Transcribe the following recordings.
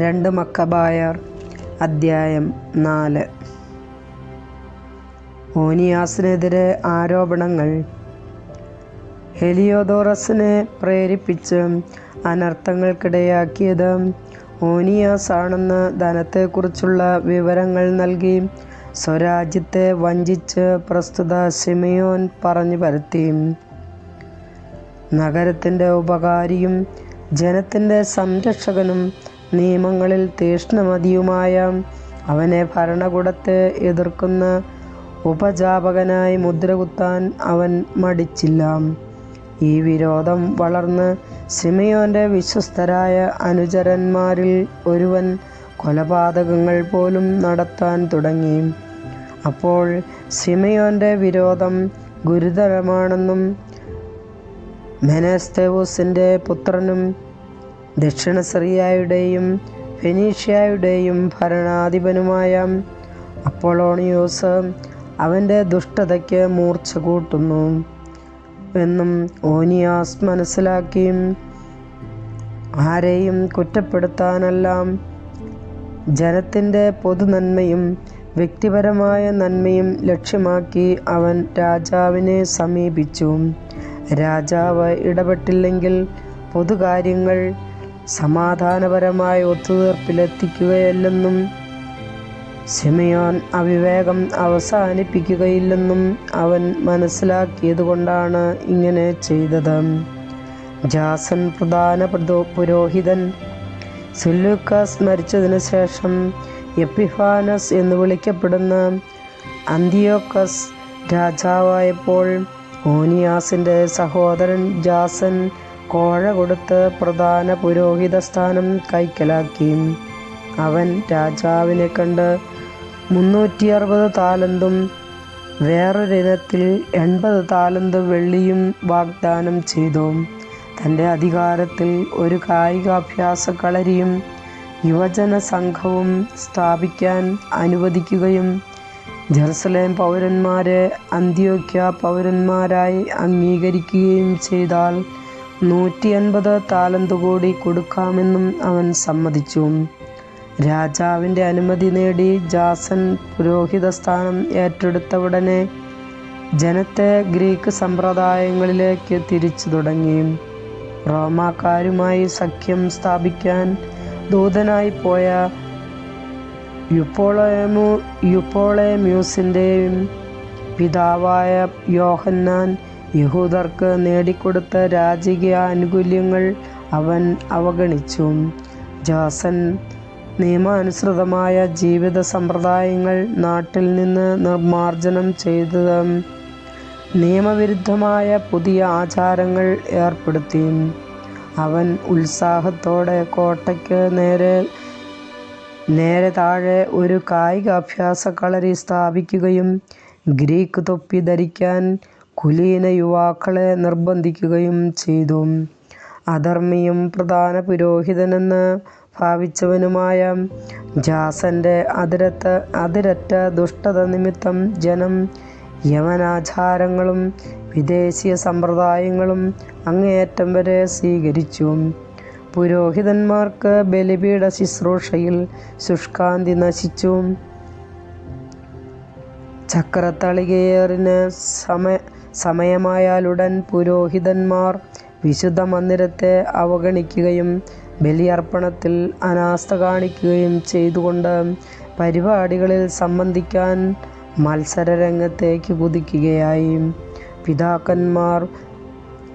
രണ്ട് മക്കബായർ അദ്ധ്യായം നാല്. ഓനിയാസിനെതിരെ ആരോപണങ്ങൾ. ഹെലിയോദോറസിനെ പ്രേരിപ്പിച്ച് അനർത്ഥങ്ങൾക്കിടയാക്കിയത് ഓനിയാസ് ആണെന്ന് ധനത്തെക്കുറിച്ചുള്ള വിവരങ്ങൾ നൽകി സ്വരാജ്യത്തെ വഞ്ചിച്ച് പ്രസ്തുത സിമിയോൻ പറഞ്ഞു പരത്തി. നഗരത്തിന്റെ ഉപകാരിയും ജനത്തിന്റെ സംരക്ഷകനും നിയമങ്ങളിൽ തീഷ്ണമതിയുമായ അവനെ ഭരണകൂടത്തെ എതിർക്കുന്ന ഉപജാപകനായി മുദ്രകുത്താൻ അവൻ മടിച്ചില്ല. ഈ വിരോധം വളർന്ന് സിമയോന്റെ വിശ്വസ്തരായ അനുചരന്മാരിൽ ഒരുവൻ കൊലപാതകങ്ങൾ പോലും നടത്താൻ തുടങ്ങി. അപ്പോൾ സിമയോന്റെ വിരോധം ഗുരുതരമാണെന്നും മെനസ്തേവൂസിന്റെ പുത്രനും ദക്ഷിണ സിറിയയുടെയും ഫെനീഷ്യയുടെയും ഭരണാധിപനുമായ അപ്പോളോണിയോസ് അവന്റെ ദുഷ്ടതയ്ക്ക് മൂർച്ച കൂട്ടുന്നു എന്നും ഓനിയാസ് മനസ്സിലാക്കി ആരെയും കുറ്റപ്പെടുത്താനെല്ലാം ജനത്തിന്റെ പൊതുനന്മയും വ്യക്തിപരമായ നന്മയും ലക്ഷ്യമാക്കി അവൻ രാജാവിനെ സമീപിച്ചു. രാജാവ് ഇടപെട്ടില്ലെങ്കിൽ പൊതുകാര്യങ്ങൾ സമാധാനപരമായ ഒത്തുതീർപ്പിലെത്തിക്കുകയല്ലെന്നും സിമയോൻ അവിവേകം അവസാനിപ്പിക്കുകയില്ലെന്നും അവൻ മനസ്സിലാക്കിയതുകൊണ്ടാണ് ഇങ്ങനെ ചെയ്തത്. ജാസൻ പ്രധാന പുരോഹിതൻ സുല്ലൂക്കാസ് മരിച്ചതിന് ശേഷം എപ്പിഫാനസ് എന്ന് വിളിക്കപ്പെടുന്ന അന്തിയോക്കസ് രാജാവായപ്പോൾ ഓനിയാസിന്റെ സഹോദരൻ ജാസൻ കോഴ കൊടുത്ത് പ്രധാന പുരോഹിത സ്ഥാനം കൈക്കലാക്കി അവൻ രാജാവിനെ കണ്ട് മുന്നൂറ്റി അറുപത് താലന്തും വേറൊരിനത്തിൽ എൺപത് താലന്ത് വെള്ളിയും വാഗ്ദാനം ചെയ്തു. തന്റെ അധികാരത്തിൽ ഒരു കായികാഭ്യാസ കളരിയും യുവജന സംഘവും സ്ഥാപിക്കാൻ അനുവദിക്കുകയും ജെറുസലേം പൗരന്മാരെ അന്ത്യോക്യ പൗരന്മാരായി അംഗീകരിക്കുകയും ചെയ്താൽ നൂറ്റി താലന്തു താലന്ത് കൂടി കൊടുക്കാമെന്നും അവൻ സമ്മതിച്ചു. രാജാവിന്റെ അനുമതി നേടി ജാസൻ പുരോഹിത സ്ഥാനം ഏറ്റെടുത്ത ഉടനെ ജനത്തെ ഗ്രീക്ക് സമ്പ്രദായങ്ങളിലേക്ക് തിരിച്ചു തുടങ്ങി. റോമാക്കാരുമായി സഖ്യം സ്ഥാപിക്കാൻ ദൂതനായി പോയ യുപ്പോളേമു യുപ്പോളേമ്യൂസിന്റെയും പിതാവായ യോഹന്നാൻ യഹൂദർക്ക് നേടിക്കൊടുത്ത രാജകീയ ആനുകൂല്യങ്ങൾ അവൻ അവഗണിച്ചു. ജാസൻ നിയമാനുസൃതമായ ജീവിത സമ്പ്രദായങ്ങൾ നാട്ടിൽ നിന്ന് നിർമ്മാർജനം ചെയ്തത് നിയമവിരുദ്ധമായ പുതിയ ആചാരങ്ങൾ ഏർപ്പെടുത്തി. അവൻ ഉത്സാഹത്തോടെ കോട്ടയ്ക്ക് നേരെ നേരെ താഴെ ഒരു കായികാഭ്യാസ കളരി സ്ഥാപിക്കുകയും ഗ്രീക്ക് തൊപ്പി ധരിക്കാൻ കുലീന യുവാക്കളെ നിർബന്ധിക്കുകയും ചെയ്തു. അധർമ്മിയും പ്രധാന പുരോഹിതനെന്ന് ഭാവിച്ചവനുമായ ജാസന്റെ അതിരറ്റ ദുഷ്ടത നിമിത്തം ജനം യവനാചാരങ്ങളും വിദേശീയ സമ്പ്രദായങ്ങളും അങ്ങേയറ്റം വരെ സ്വീകരിച്ചു. പുരോഹിതന്മാർക്ക് ബലിപീഠ ശുശ്രൂഷയിൽ ശുഷ്കാന്തി നശിച്ചു. ചക്രത്തളികയേറിന് സമയമായാലുടൻ പുരോഹിതന്മാർ വിശുദ്ധ മന്ദിരത്തെ അവഗണിക്കുകയും ബലിയർപ്പണത്തിൽ അനാസ്ഥ കാണിക്കുകയും ചെയ്തുകൊണ്ട് പരിപാടികളിൽ സംബന്ധിക്കാൻ മത്സരരംഗത്തേക്ക് കുതിക്കുകയായി. പിതാക്കന്മാർ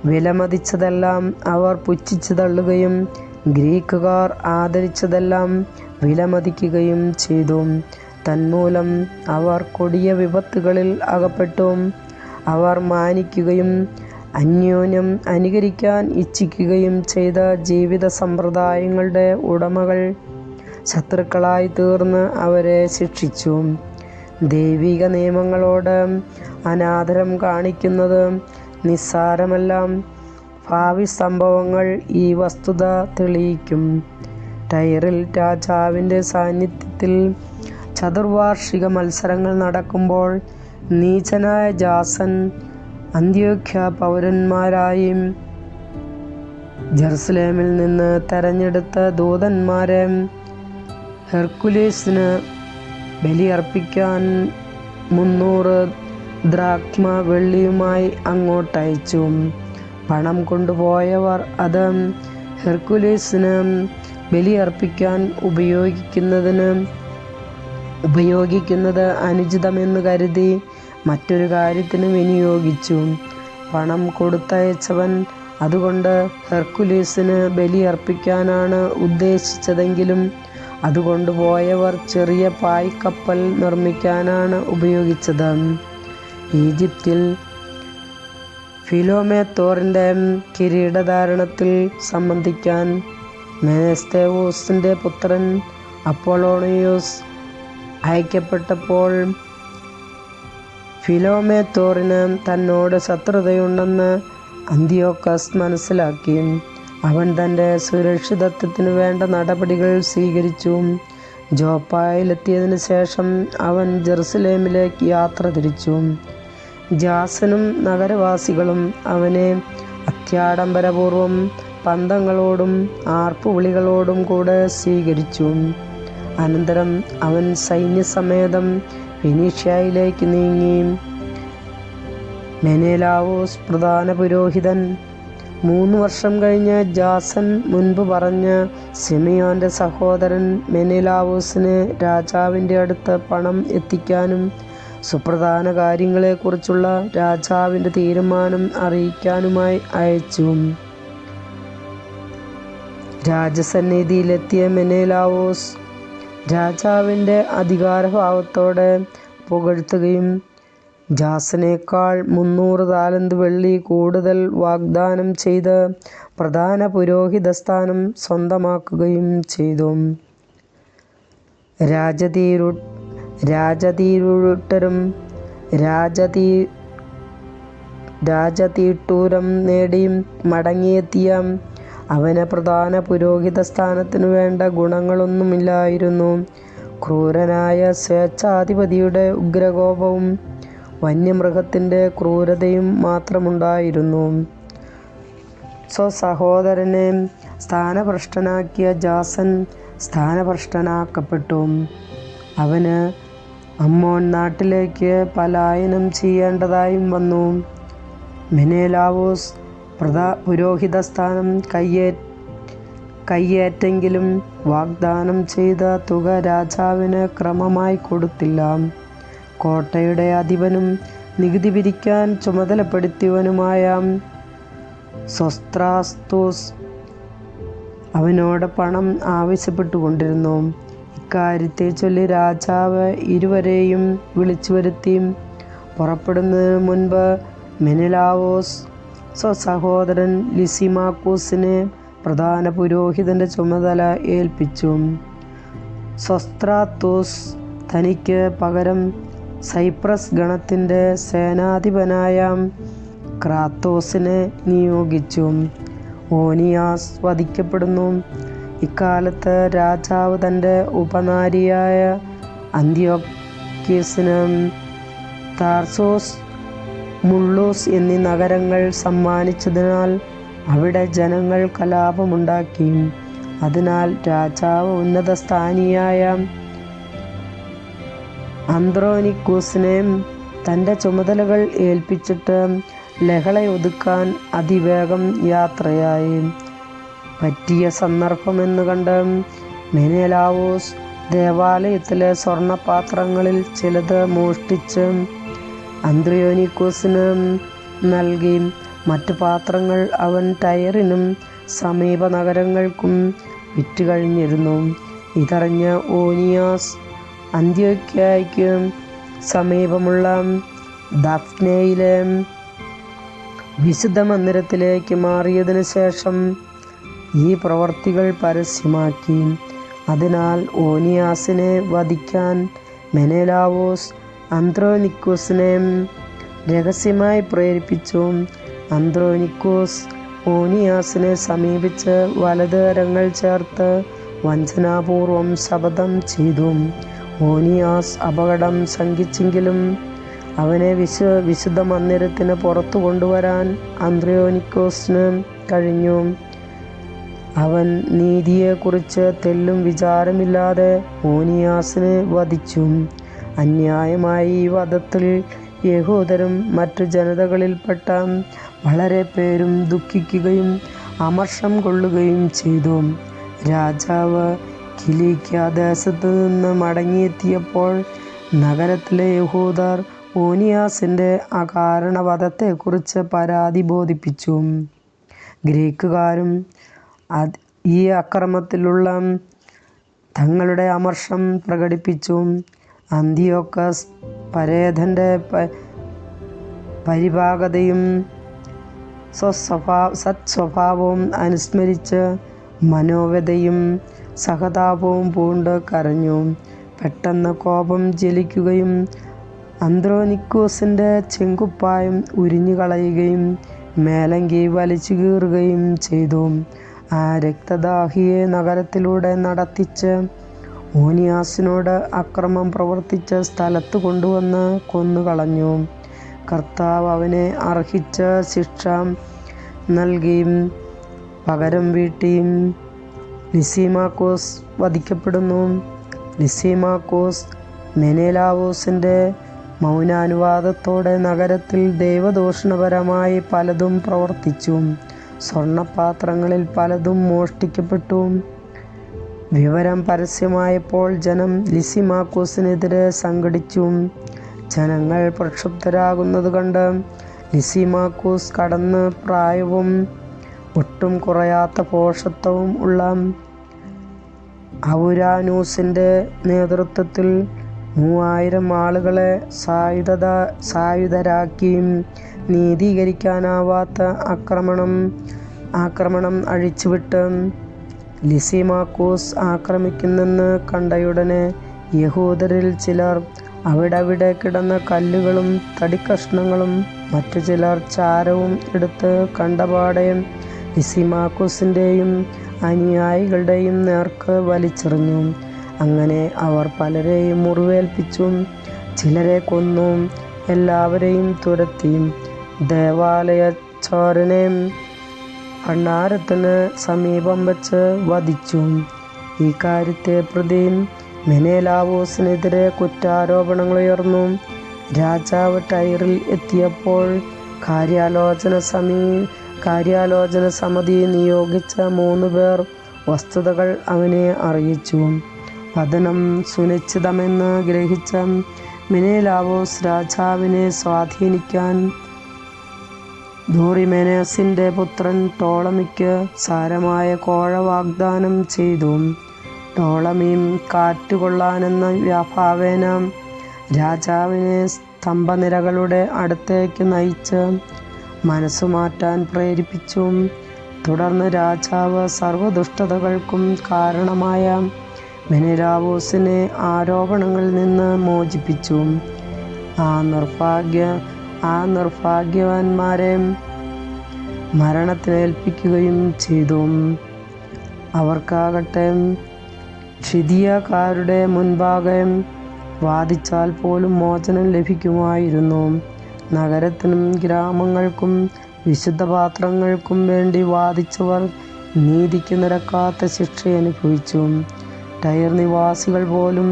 വിലമതിച്ചതെല്ലാം അവർ പുച്ഛിച്ചു തള്ളുകയും ഗ്രീക്കുകാർ ആദരിച്ചതെല്ലാം വിലമതിക്കുകയും ചെയ്തു. തന്മൂലം അവർ കൊടിയ വിപത്തുകളിൽ അകപ്പെട്ടു. അവർ മാനിക്കുകയും അന്യോന്യം അനുകരിക്കാൻ ഇച്ഛിക്കുകയും ചെയ്ത ജീവിത സമ്പ്രദായങ്ങളുടെ ഉടമകൾ ശത്രുക്കളായി തീർന്ന് അവരെ ശിക്ഷിച്ചു. ദൈവിക നിയമങ്ങളോട് അനാദരം കാണിക്കുന്നത് നിസ്സാരമല്ല. ഭാവി സംഭവങ്ങൾ ഈ വസ്തുത തെളിയിക്കും. ടൈറിൽ രാജാവിന്റെ സാന്നിധ്യത്തിൽ ചതുർവാർഷിക മത്സരങ്ങൾ നടക്കുമ്പോൾ നീചനായ ജാസൻ അന്ത്യോഖ്യ പൗരന്മാരായും ജെറുസലേമിൽ നിന്ന് തെരഞ്ഞെടുത്ത ദൂതന്മാരെ ഹെർക്കുലീസിന് ബലിയർപ്പിക്കാൻ മുന്നൂറ് ദ്രാക്മ വെള്ളിയുമായി അങ്ങോട്ടയച്ചു. പണം കൊണ്ടുപോയവർ അത് ഹെർക്കുലീസിന് ബലിയർപ്പിക്കാൻ ഉപയോഗിക്കുന്നതിന് ഉപയോഗിക്കുന്നത് അനുചിതമെന്ന് കരുതി മറ്റൊരു കാര്യത്തിന് വിനിയോഗിച്ചു. പണം കൊടുത്തയച്ചവൻ അതുകൊണ്ട് ഹെർക്കുലീസിന് ബലിയർപ്പിക്കാനാണ് ഉദ്ദേശിച്ചതെങ്കിലും അതുകൊണ്ട് പോയവർ ചെറിയ പായ്ക്കപ്പൽ നിർമ്മിക്കാനാണ് ഉപയോഗിച്ചത്. ഈജിപ്തിൽ ഫിലോമേത്തോറിന്റെ കിരീടധാരണത്തിൽ സംബന്ധിക്കാൻ മേസ്തേവോസിന്റെ പുത്രൻ അപ്പോളോണിയോസ് അയക്കപ്പെട്ടപ്പോൾ ഫിലോമേത്തോറിന് തന്നോട് ശത്രുതയുണ്ടെന്ന് അന്തിയോക്കസ് മനസ്സിലാക്കി. അവൻ തന്റെ സുരക്ഷിതത്വത്തിന് വേണ്ട നടപടികൾ സ്വീകരിച്ചു. ജോപ്പായിലെത്തിയതിനു ശേഷം അവൻ ജെറുസലേമിലേക്ക് യാത്ര തിരിച്ചു. ജാസനും നഗരവാസികളും അവനെ അത്യാഡംബരപൂർവം പന്തങ്ങളോടും ആർപ്പുവിളികളോടും കൂടെ സ്വീകരിച്ചു. അനന്തരം അവൻ സൈന്യസമേതം ഫിനീഷ്യയിലേക്ക് നീങ്ങി. മെനേലാവോസ് പ്രധാന പുരോഹിതൻ. മൂന്ന് വർഷം കഴിഞ്ഞ് ജാസൻ മുൻപ് പറഞ്ഞ സിമിയോന്റെ സഹോദരൻ മെനേലാവോസിന് രാജാവിന്റെ അടുത്ത് പണം എത്തിക്കാനും സുപ്രധാന കാര്യങ്ങളെക്കുറിച്ചുള്ള രാജാവിന്റെ തീരുമാനം അറിയിക്കാനുമായി അയച്ചു. രാജസന്നിധിയിലെത്തിയ മെനേലാവോസ് രാജാവിന്റെ അധികാരഭാവത്തോടെ പുകഴ്ത്തുകയും ജാസനേക്കാൾ മുന്നൂറ് താലന്ത് വെള്ളി കൂടുതൽ വാഗ്ദാനം ചെയ്ത് പ്രധാന പുരോഹിതസ്ഥാനം സ്വന്തമാക്കുകയും ചെയ്തു. രാജതീരു രാജതീരുട്ടരും രാജതീ രാജതീട്ടൂരം നേടി മടങ്ങിയെത്തിയ അവന് പ്രധാന പുരോഹിത സ്ഥാനത്തിനു വേണ്ട ഗുണങ്ങളൊന്നുമില്ലായിരുന്നു. ക്രൂരനായ സ്വേച്ഛാധിപതിയുടെ ഉഗ്രകോപവും വന്യമൃഗത്തിന്റെ ക്രൂരതയും മാത്രമുണ്ടായിരുന്നു. സ്വസഹോദരനെ സ്ഥാനഭ്രഷ്ടനാക്കിയ ജാസൻ സ്ഥാനഭ്രഷ്ടനാക്കപ്പെട്ടു. അവന് അമ്മോൻ നാട്ടിലേക്ക് പലായനം ചെയ്യേണ്ടതായും വന്നു. മെനേലാവോസ് പ്രധാ പുരോഹിത സ്ഥാനം കയ്യേ കയ്യേറ്റെങ്കിലും വാഗ്ദാനം ചെയ്ത തുക രാജാവിന് ക്രമമായി കൊടുത്തില്ല. കോട്ടയുടെ അധിപനും നികുതി പിരിക്കാൻ ചുമതലപ്പെടുത്തിയവനുമായ സൊസ്ത്രാസ്തോസ് അവനോട് പണം ആവശ്യപ്പെട്ടുകൊണ്ടിരുന്നു. ഇക്കാര്യത്തെ ചൊല്ലി രാജാവ് ഇരുവരെയും വിളിച്ചു വരുത്തി പുറപ്പെടുന്നതിന് മുൻപ് മെനിലാവോസ് സ്വസഹോദരൻ ലിസിമാക്കൂസിനെ പ്രധാന പുരോഹിതന്റെ ചുമതല ഏൽപ്പിച്ചു. സൊസ്ത്രാത്തോസ് തനിക്ക് പകരം സൈപ്രസ് ഗണത്തിന്റെ സേനാധിപനായ ക്രാത്തോസിനെ നിയോഗിച്ചു. ഓനിയാസ് വധിക്കപ്പെടുന്നു. ഇക്കാലത്ത് രാജാവ് തന്റെ ഉപനാരിയായ അന്ത്യോക്യസിന് താർസോസ് മുള്ളൂസ് എന്നീ നഗരങ്ങൾ സമ്മാനിച്ചതിനാൽ അവിടെ ജനങ്ങൾ കലാപമുണ്ടാക്കി. അതിനാൽ രാജാവ് ഉന്നതസ്ഥാനിയായ അന്ത്രോനിക്കൂസിനെ തന്റെ ചുമതലകൾ ഏൽപ്പിച്ചിട്ട് ലഹളയൊതുക്കാൻ അതിവേഗം യാത്രയായി. പറ്റിയ സന്ദർഭമെന്ന് കണ്ട് മെനേലാവോസ് ദേവാലയത്തിലെ സ്വർണപാത്രങ്ങളിൽ ചിലത് മോഷ്ടിച്ച് അന്ത്രയോനിക്കോസിന് നൽകി. മറ്റു പാത്രങ്ങൾ അവൻ ടയറിനും സമീപ നഗരങ്ങൾക്കും വിറ്റുകഴിഞ്ഞിരുന്നു. ഇതറിഞ്ഞ ഓനിയാസ് അന്ത്യോക്യയ്ക്ക് സമീപമുള്ള ദഫ്നയിലെ വിശുദ്ധ മന്ദിരത്തിലേക്ക് മാറിയതിനു ശേഷം ഈ പ്രവർത്തികൾ പരസ്യമാക്കി. അതിനാൽ ഓനിയാസിനെ വധിക്കാൻ മെനേലാവോസ് അന്ത്രോനിക്കോസിനെ രഹസ്യമായി പ്രേരിപ്പിച്ചു. അന്ത്രോനിക്കോസ് ഓനിയാസിനെ സമീപിച്ച് വലത് അരങ്ങൾ ചേർത്ത് വഞ്ചനാപൂർവം ശപഥം ചെയ്തു. ഓനിയാസ് അപകടം ശങ്കിച്ചെങ്കിലും അവനെ വിശു വിശുദ്ധ മന്ദിരത്തിന് പുറത്തു കൊണ്ടുവരാൻ അന്ത്രയോനിക്കോസിന് കഴിഞ്ഞു. അവൻ നീതിയെക്കുറിച്ച് തെല്ലും വിചാരമില്ലാതെ ഓനിയാസിനെ വധിച്ചു. അന്യായമായി ഈ വധത്തിൽ യഹൂദരും മറ്റു ജനതകളിൽപ്പെട്ട വളരെ പേരും ദുഃഖിക്കുകയും അമർഷം കൊള്ളുകയും ചെയ്തു. രാജാവ് കിലിക്യ ദേശത്തു നിന്ന് മടങ്ങിയെത്തിയപ്പോൾ നഗരത്തിലെ യഹൂദർ ഓനിയാസിന്റെ അകാരണവധത്തെക്കുറിച്ച് പരാതി ബോധിപ്പിച്ചു. ഗ്രീക്കുകാരും ഈ അക്രമത്തിലുള്ള തങ്ങളുടെ അമർഷം പ്രകടിപ്പിച്ചു. അന്തിയോക്കസ് പരേതന്റെ പരിപാകതയും സ്വസ്വഭാ സത്സ്വഭാവവും അനുസ്മരിച്ച് മനോവ്യതയും സഹതാപവും പൂണ്ട് കരഞ്ഞു. പെട്ടെന്ന് കോപം ജ്വലിക്കുകയും അന്ത്രോനിക്കോസിന്റെ ചെങ്കുപ്പായം ഉരിഞ്ഞുകളയുകയും മേലങ്കി വലിച്ചു കീറുകയും ചെയ്തു. ആ രക്തദാഹിയെ നഗരത്തിലൂടെ നടത്തിച്ച് ഓനിയാസിനോട് അക്രമം പ്രവർത്തിച്ച സ്ഥലത്ത് കൊണ്ടുവന്ന് കൊന്നുകളഞ്ഞു. കർത്താവ് അവനെ അർഹിച്ച ശിക്ഷ നൽകി പകരം വീട്ടി. ലിസിമാക്കോസ് വധിക്കപ്പെടുന്നു. ലിസിമാക്കോസ് മെനേലാവോസിന്റെ മൗനാനുവാദത്തോടെ നഗരത്തിൽ ദൈവദൂഷണപരമായി പലതും പ്രവർത്തിച്ചു. സ്വർണപാത്രങ്ങളിൽ പലതും മോഷ്ടിക്കപ്പെട്ടു. വിവരം പരസ്യമായപ്പോൾ ജനം ലിസിമാക്കോസിനെതിരെ സംഘടിച്ചു ജനങ്ങൾ പ്രക്ഷുബ്ധരാകുന്നത് കണ്ട് ലിസിമാക്കോസ് കടന്ന് പ്രായവും ഒട്ടും കുറയാത്ത പോഷത്വവും ഉള്ള ഔരാനൂസിന്റെ നേതൃത്വത്തിൽ മൂവായിരം ആളുകളെ സായുധത സായുധരാക്കിയും നീതീകരിക്കാനാവാത്ത ആക്രമണം ആക്രമണം അഴിച്ചുവിട്ട് ലിസിമാക്കോസ് ആക്രമിക്കുന്നെന്ന് കണ്ടയുടനെ യഹൂദരിൽ ചിലർ അവിടവിടെ കിടന്ന കല്ലുകളും തടിക്കഷ്ണങ്ങളും മറ്റു ചിലർ ചാരവും എടുത്ത് കണ്ടപാടെ ലിസിമാക്കോസിന്റെയും അനുയായികളുടെയും നേർക്ക് വലിച്ചെറിഞ്ഞു. അങ്ങനെ അവർ പലരെയും മുറിവേൽപ്പിച്ചു ചിലരെ കൊന്നു എല്ലാവരെയും തുരത്തി. ദേവാലയ ചോരനെ ഭണ്ഡാരത്തിന് സമീപം വച്ച് വധിച്ചു. ഈ കാര്യത്തെ പ്രതി മെനേലാവോസിനെതിരെ കുറ്റാരോപണങ്ങൾ ഉയർന്നു രാജാവ് ടൈറിൽ എത്തിയപ്പോൾ കാര്യാലോചന സമീ കാര്യാലോചന സമിതി നിയോഗിച്ച മൂന്ന് പേർ വസ്തുതകൾ അവനെ അറിയിച്ചു. വതനം സുനിശ്ചിതമെന്ന് ഗ്രഹിച്ച മിനേലാവോസ് രാജാവിനെ സ്വാധീനിക്കാൻ ദോറിമെനേസിന്റെ പുത്രൻ ടോളമിക്ക് സാരമായ കോഴ വാഗ്ദാനം ചെയ്തു. ടോളമിയും കാറ്റുകൊള്ളാനെന്ന വ്യാഭാവേന രാജാവിനെ സ്തംഭനിരകളുടെ അടുത്തേക്ക് നയിച്ച് മനസ്സുമാറ്റാൻ പ്രേരിപ്പിച്ചു. തുടർന്ന് രാജാവ് സർവദുഷ്ടതകൾക്കും കാരണമായ മെനരാവോസിനെ ആരോപണങ്ങളിൽ നിന്ന് മോചിപ്പിച്ചു. ആ നിർഭാഗ്യ ആ നിർഭാഗ്യവാന്മാരെ മരണത്തിനേൽപ്പിക്കുകയും ചെയ്തു. അവർക്കാകട്ടെ ക്ഷിതിയക്കാരുടെ മുൻപാകെ വാദിച്ചാൽ പോലും മോചനം ലഭിക്കുമായിരുന്നു. നഗരത്തിനും ഗ്രാമങ്ങൾക്കും വിശുദ്ധ പാത്രങ്ങൾക്കും വേണ്ടി വാദിച്ചവർ നീതിക്ക് നിരക്കാത്ത ശിക്ഷ അനുഭവിച്ചു. ടയർ നിവാസികൾ പോലും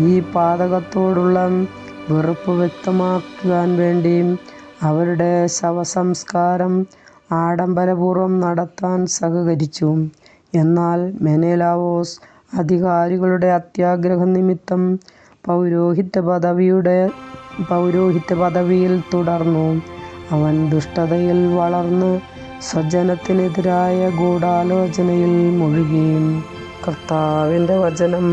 ഈ പാതകത്തോടുള്ള വെറുപ്പ് വ്യക്തമാക്കാൻ വേണ്ടിയും അവരുടെ ശവസംസ്കാരം ആഡംബരപൂർവം നടത്താൻ സഹകരിച്ചു. എന്നാൽ മെനേലാവോസ് അധികാരികളുടെ അത്യാഗ്രഹം നിമിത്തം പൗരോഹിത്യ പദവിയുടെ പൗരോഹിത്യ പദവിയിൽ തുടർന്നു. അവൻ ദുഷ്ടതയിൽ വളർന്ന് സ്വജനത്തിനെതിരായ ഗൂഢാലോചനയിൽ മുഴുകി. കർത്താവിന്റെ വചനം.